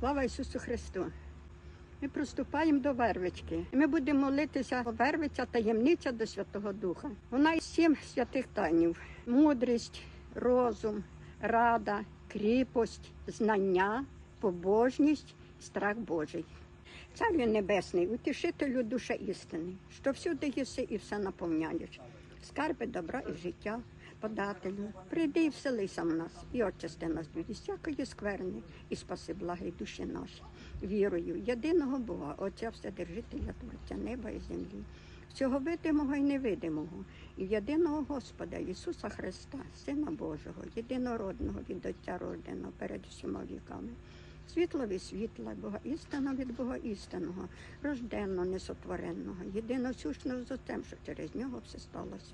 Слава Ісусу Христу! Ми приступаємо до Вервички. Ми будемо молитися Вервиця, таємниця до Святого Духа. Вона із сім святих тайнів: мудрість, розум, рада, кріпость, знання, побожність, страх Божий. Царю Небесний, утішителю душа істини, що всюди єси і все наповняєш. Скарби добра і життя, подателю, прийди і вселися в нас, і очисти нас від всякої скверни, і спаси благи душі наші. Вірою, єдиного Бога, Отця Вседержителя Творця неба і землі, всього видимого і невидимого, і єдиного Господа Ісуса Христа, Сина Божого, єдинородного від Отця рожденого перед всіма віками. Світло від світла, Бога істина від Бога істинного, рожденного, несотвореного, єдиносущного з Отцем, що через нього все сталося.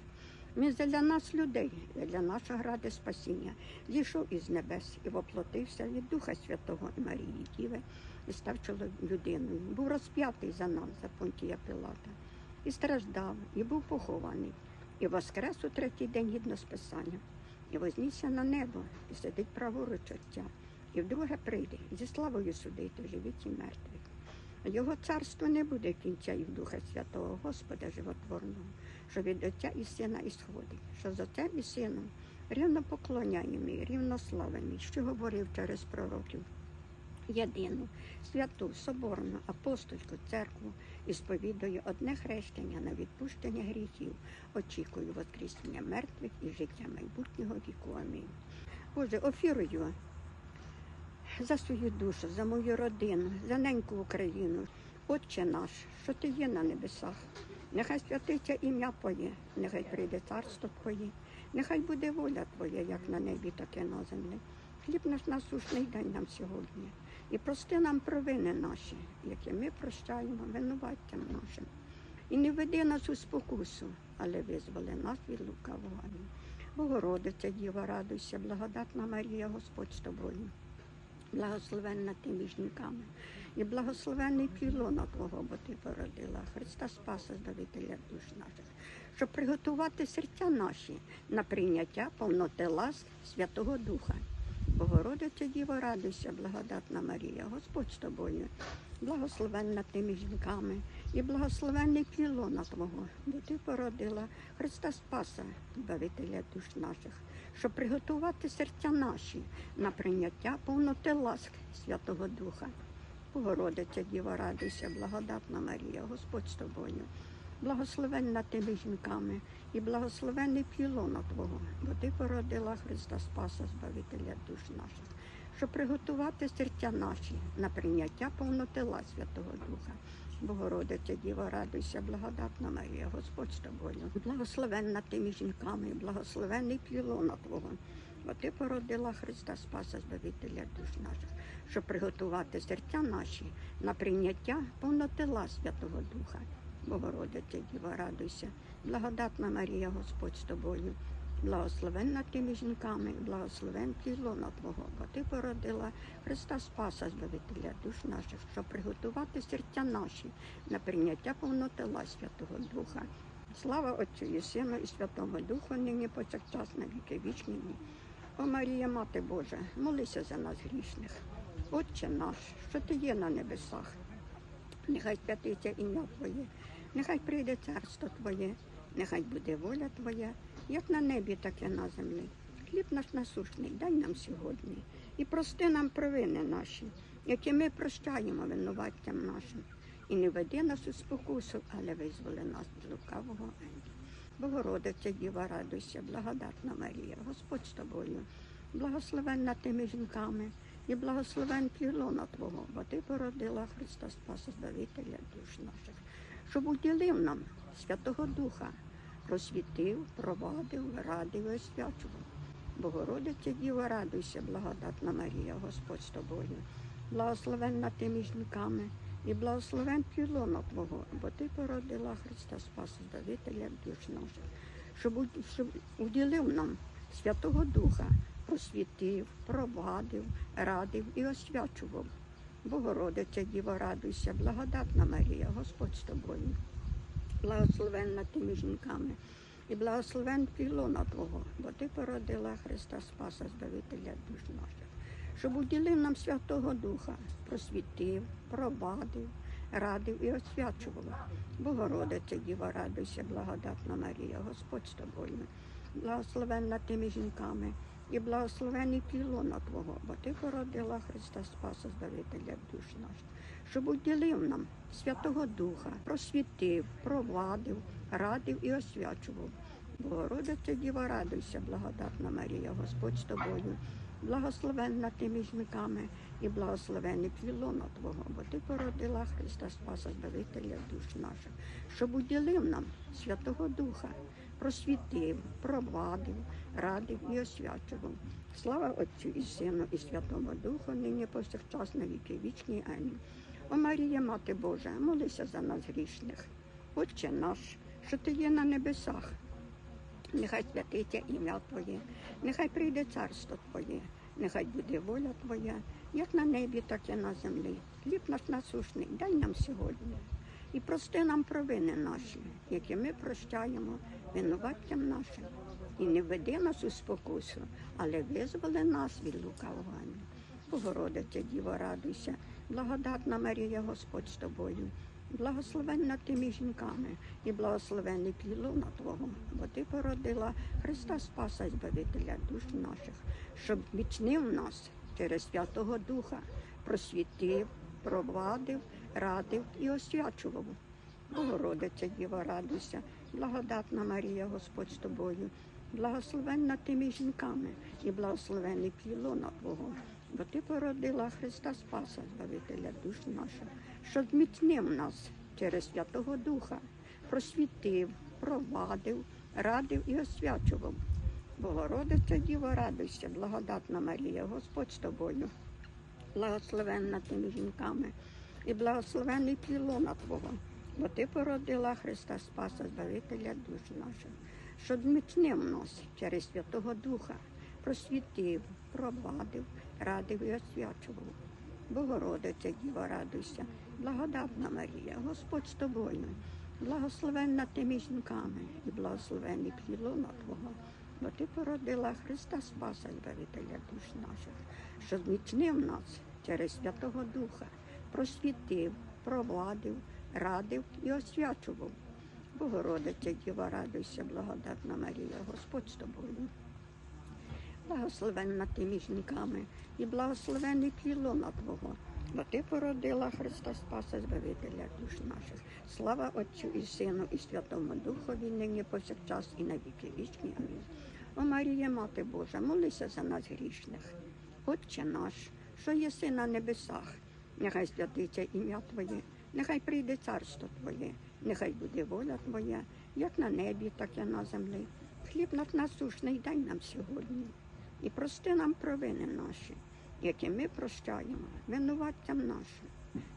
Він для нас людей, для нашого ради спасіння, зійшов із небес і воплотився від Духа Святого і Марії Діви і став людиною. Був розп'ятий за нас, за Понтія Пилата, і страждав, і був похований, і воскрес у третій день гідно списання, і вознісся на небо, і сидить праворуч Отця, і вдруге прийде зі славою судити живіть і мертвих. Його царство не буде кінця і в Духа Святого Господа Животворного, що від Отця і Сина ісходить, що з Отцем і Сином рівно поклоняємо, рівно славимо, що говорив через пророків. Єдину, святу, соборну, апостольську церкву і сповідую одне хрещення на відпущення гріхів, очікую воскресіння мертвих і життя майбутнього віку. Амінь. Боже, офірую за свою душу, за мою родину, за неньку Україну. Отче наш, що ти є на небесах. Нехай святиться ім'я Твоє, нехай прийде царство Твоє, нехай буде воля Твоя, як на небі, так і на землі. Хліб наш насушний дай нам сьогодні. І прости нам провини наші, які ми прощаємо винуваттям нашим. І не веди нас у спокусу, але визволи нас від лукавого. Богородиця, Діва, радуйся, благодатна Марія, Господь з тобою благословенна тими жінками, і благословенний пілона Твого, бо ти породила. Христа Спаса, Збавителя душ наших, щоб приготувати серця наші на прийняття повноти ласк Святого Духа. Богородиця Діво, радуйся, благодатна Марія, Господь з тобою, благословенна ти між жінками, і благословенний пілона Твого, бо ти породила Христа Спаса, Збавителя душ наших щоб приготувати серця наші на прийняття повноти ласк Святого Духа. Богородиця Діва, радуйся, благодатна Марія, Господь з тобою, благословенна ти між жінками і благословенний пілона Твого, бо ти породила Христа Спаса, Збавителя душ наших, щоб приготувати серця наші на прийняття повноти ласк Святого Духа. Богородиця Діва, радуйся, благодатна Марія, Господь з тобою. Благословенна ти між жінками, благословенний пілона Твого. Бо ти породила Христа Спаса, Збавителя душ наших, щоб приготувати серця наші на прийняття повнотила Святого Духа. Богородиця Діва, радуйся, благодатна Марія, Господь з тобою. Благословенна ти між жінками, благословен пілона Твого, бо ти породила Христа Спаса, Збавителя душ наших, щоб приготувати серця наші на прийняття повнотила Святого Духа. Слава Отцю і Сину і Святому Духу, нині повсякчас на віки вічні. О Марія, Мати Божа, молися за нас грішних. Отче наш, що ти є на небесах, нехай святиться ім'я Твоє, нехай прийде царство Твоє, нехай буде воля Твоя, як на небі, так і на землі. Хліб наш насушний, дай нам сьогодні і прости нам провини наші, які ми прощаємо винуваттям нашим. І не веди нас у спокусу, але визволи нас від лукавого. Богородиця Діва, радуйся, благодатна Марія, Господь з тобою, благословенна ти між жінками, і благословен пілона Твого, бо ти породила Христа Спаса, Збавителя душ наших, щоб уділив нам Святого Духа, просвітив, провадив, радив і освячував. Богородиця Діва, радуйся, благодатна Марія, Господь з тобою, благословенна ти між жінками, і благословен пілона Твого, бо ти породила Христа Спаса, Збавителя душ наших, щоб, щоб уділив нам Святого Духа, просвітив, провадив, радив і освячував. Богородиця Діва, радуйся, благодатна Марія, Господь з тобою, благословенна ти між жінками, і благословен пілона Твого, бо ти породила Христа Спаса, Збавителя душ наших, щоб уділив нам Святого Духа, просвітив, провадив, радив і освячував. Богородиця, Діва, радуйся, благодатна Марія, Господь з тобою, благословенна тими жінками і благословений пілона Твого, бо Ти породила Христа Спаса, Збавителя душ наших, щоб уділив нам Святого Духа, просвітив, провадив, радив і освячував. Богородиця Діва, радуйся, благодатна Марія, Господь з тобою, благословенна тими жінками і благословений плілона Твого, бо Ти породила Христа Спаса, Збавителя душ наших, щоб уділив нам Святого Духа, просвітив, провадив, радив і освячував. Слава Отцю і Сину, і Святому Духу, нині повсякчас на віки вічні. Амінь. О Марія, Мати Божа, молися за нас грішних. Отче наш, що ти є на небесах, нехай святиться ім'я Твоє, нехай прийде царство Твоє, нехай буде воля Твоя, як на небі, так і на землі. Хліб наш насушний, дай нам сьогодні. І прости нам провини наші, які ми прощаємо винуваттям нашим. І не веди нас у спокусу, але визволи нас від лукавого. Богородиця, Діво, радуйся, благодатна Марія, Господь з тобою, благословенна ти між жінками і благословений плілона Твого, бо ти породила Христа Спаса Збавителя душ наших, щоб міцнив нас через Святого Духа, просвітив, провадив, радив і освячував. Богородиця, Діва, радуйся, благодатна Марія, Господь з тобою, благословенна ти між жінками і благословений плілона Твого, бо ти породила Христа Спаса, Збавителя душ наших, що зміцнив нас через Святого Духа, просвітив, провадив, радив і освячував. Богородиця, Діва, радуйся, благодатна Марія, Господь з тобою, благословенна ти між жінками і благословений плілона Твого, бо ти породила Христа Спаса, Збавителя душ наших, що зміцнив нас через Святого Духа, просвітив, провадив, радив і освячував. Богородиця, Діва, радуйся, благодатна Марія, Господь з тобою, благословенна ти жінками і благословений плілона Твого, бо ти породила Христа Спаса, Збавителя душ наших, що зміцнив нас через Святого Духа, просвітив, провадив, радив і освячував. Богородиця, Діва, радуйся, благодатна Марія, Господь з тобою. Благословенна ти між жінками і благословений плілона Твого, бо ти породила Христа Спаса, Збавителя душ наших. Слава Отцю і Сину, і Святому Духові, нині повсякчас і на віки вічні. Амінь. О Марія, Мати Божа, молися за нас грішних. Отче наш, що єси на небесах, нехай святиться ім'я Твоє, нехай прийде царство Твоє, нехай буде воля Твоя, як на небі, так і на землі. Хліб наш насушний дай нам сьогодні. І прости нам провини наші, які ми прощаємо винуваттям нашим.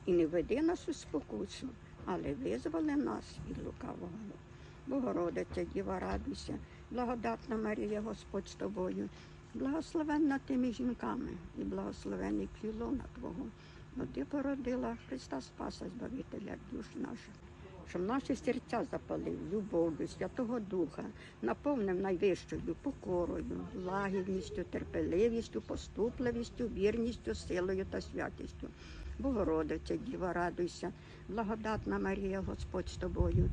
І не веди нас у спокусу, але визволи нас від лукавого. Богородиця, Діва, радуйся, благодатна Марія, Господь з тобою, благословенна ти між жінками і благословений плілона Твого, ти породила Христа Спаса, Збавителя душ наших. Щоб наші серця запалив любов'ю Святого Духа, наповнив найвищою покорою, лагідністю, терпеливістю, поступливістю, вірністю, силою та святістю. Богородиця, Діва, радуйся, благодатна Марія, Господь з тобою,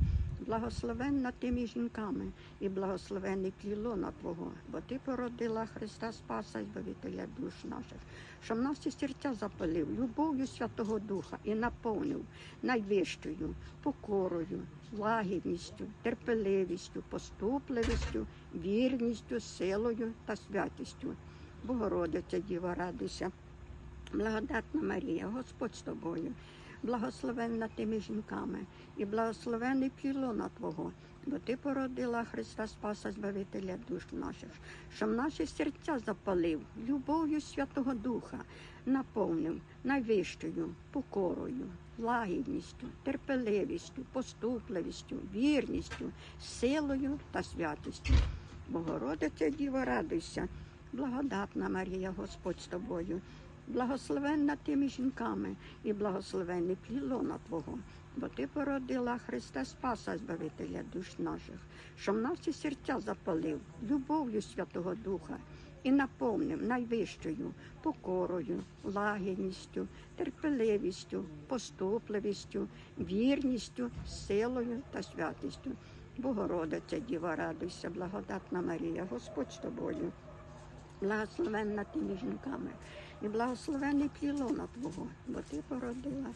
благословенна ти між жінками і благословений плілона Твого, бо ти породила Христа Спаса, і Збавителя душ наших, щоб наші серця запалив любов'ю Святого Духа і наповнив найвищою покорою, лагідністю, терпеливістю, поступливістю, вірністю, силою та святістю. Богородиця, Діва, радуйся, благодатна Марія, Господь з тобою, благословенна ти між жінками і благословений плілона Твого, бо ти породила Христа Спаса, Збавителя душ наших, щоб наші серця запалив любов'ю Святого Духа, наповнив найвищою покорою, лагідністю, терпеливістю, поступливістю, вірністю, силою та святістю. Богородиця Діва, радуйся, благодатна Марія, Господь з тобою, благословенна ти між жінками і благословений плілона Твого, бо ти породила Христа Спаса, Збавителя душ наших, щоб наші серця запалив любов'ю Святого Духа і наповнив найвищою покорою, лагідністю, терпеливістю, поступливістю, вірністю, силою та святістю. Богородиця Діва, радуйся, благодатна Марія, Господь з тобою. Благословенна ти між жінками, і благословений плілона Твого, бо ти породила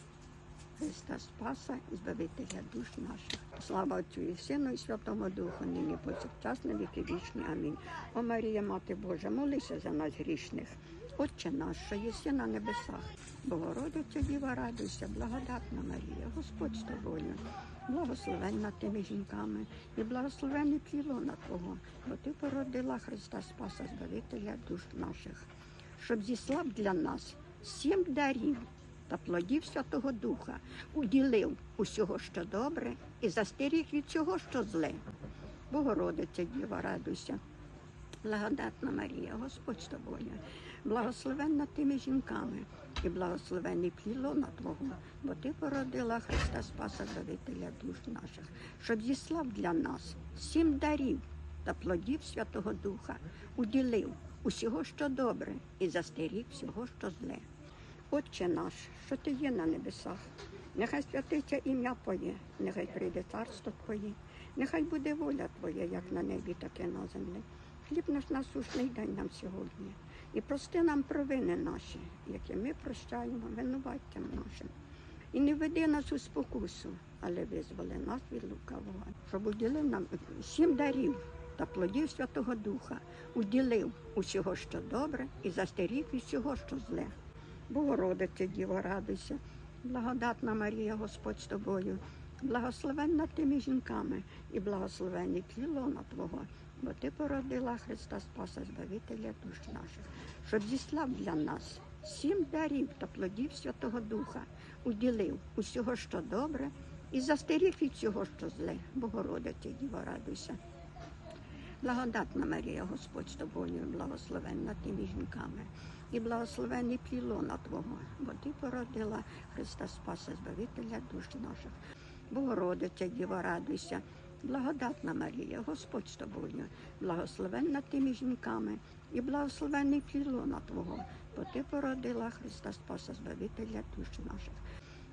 Христа Спаса і Збавителя душ наших. Слава Отцю і Сину, і Святому Духу, нині повсякчас на віки вічні. Амінь. О Марія, Мати Божа, молися за нас грішних. Отче наш, що єси на небесах, Богородиця Діва, радуйся, благодатна Марія, Господь з тобою. Благословенна ти між жінками, і благословений плілона Твого, бо ти породила Христа Спаса, Збавителя душ наших, щоб зіслав для нас сім дарів та плодів Святого Духа, уділив усього, що добре, і застеріг від цього, що зле. Богородиця Діва, радуйся, благодатна Марія, Господь з тобою, благословенна тими жінками, і благословений плілона Твого, бо ти породила Христа Спаса Збавителя душ наших, щоб зіслав для нас сім дарів та плодів Святого Духа, уділив усього, що добре, і застеріг всього, що зле. Отче наш, що ти є на небесах, нехай святиться ім'я Твоє, нехай прийде царство Твоє, нехай буде воля Твоя, як на небі, так і на землі. Хліб наш насущний день нам сьогодні. І прости нам провини наші, які ми прощаємо винуваттям нашим. І не веди нас у спокусу, але визволи нас від лукавого, щоб уділив нам сім дарів та плодів Святого Духа, уділив усього, що добре, і застеріг від всього, що зле. Богородице, Діво, радуйся, благодатна Марія, Господь з тобою, благословенна ти між жінками і благословенний плілона Твого, бо ти породила Христа Спаса, Збавителя душ наших, щоб зіслав для нас сім дарів та плодів Святого Духа, уділив усього, що добре, і застеріг від всього, що зле. Богородице, Діво, радуйся. Благодатна Марія, Господь з тобою, благословенна ти жінками, і благословений плілона Твого, бо ти породила Христа Спаса, Збавителя душ наших. Богородиця, Діва, радуйся, благодатна Марія, Господь з тобою, благословенна ти жінками, і благословений плілона Твого, бо ти породила Христа Спаса, Збавителя душ наших.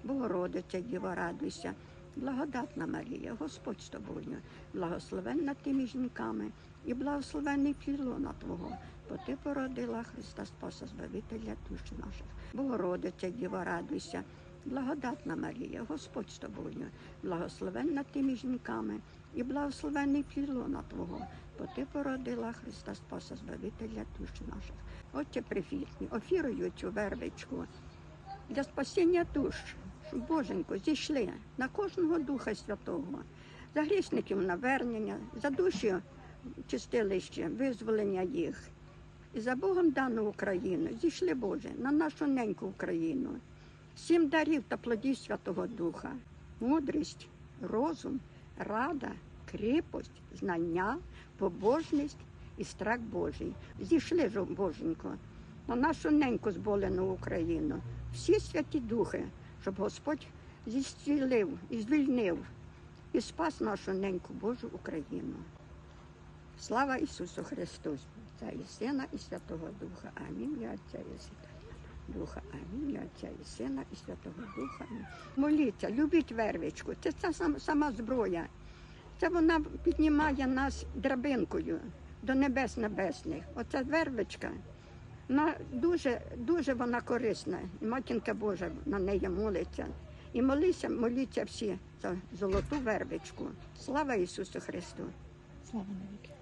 Богородиця, Діва, радуйся, благодатна Марія, Господь з тобою, благословенна ти між жінками, і благословений плілона Твого, бо ти породила Христа Спаса, Збавителя душ наших. Богородиця, Діва, радуйся, благодатна Марія, Господь з тобою, благословенна ти між жінками, і благословений плілона Твого, бо ти породила Христа Спаса, Збавителя душ наших. Отче префітні, офірую цю вервичку для спасіння душ, щоб Боженько зійшли на кожного Духа Святого, за грішників навернення, за душі чистилище, визволення їх. І за Богом дану Україну зійшли Боже на нашу неньку Україну. Сім дарів та плодів Святого Духа, мудрість, розум, рада, кріпость, знання, побожність і страх Божий. Зійшли ж, Боженько, на нашу неньку зболену Україну. Всі святі духи, щоб Господь зістілив і звільнив і спас нашу неньку Божу Україну. Слава Ісусу Христу, Отця і Сина, і Святого Духа. Амінь. Я Отця і Сина. Духа. Амінь. Я Отця і Сина, і Святого Духа. Амінь. Моліться, любіть вервичку. Це ця сам- сама зброя. Це вона піднімає нас драбинкою до небес небесних. Оця вервичка. Вона дуже, дуже вона корисна. І матінка Божа на неї молиться. І молися, моліться всі за золоту вербичку. Слава Ісусу Христу! Слава навіки.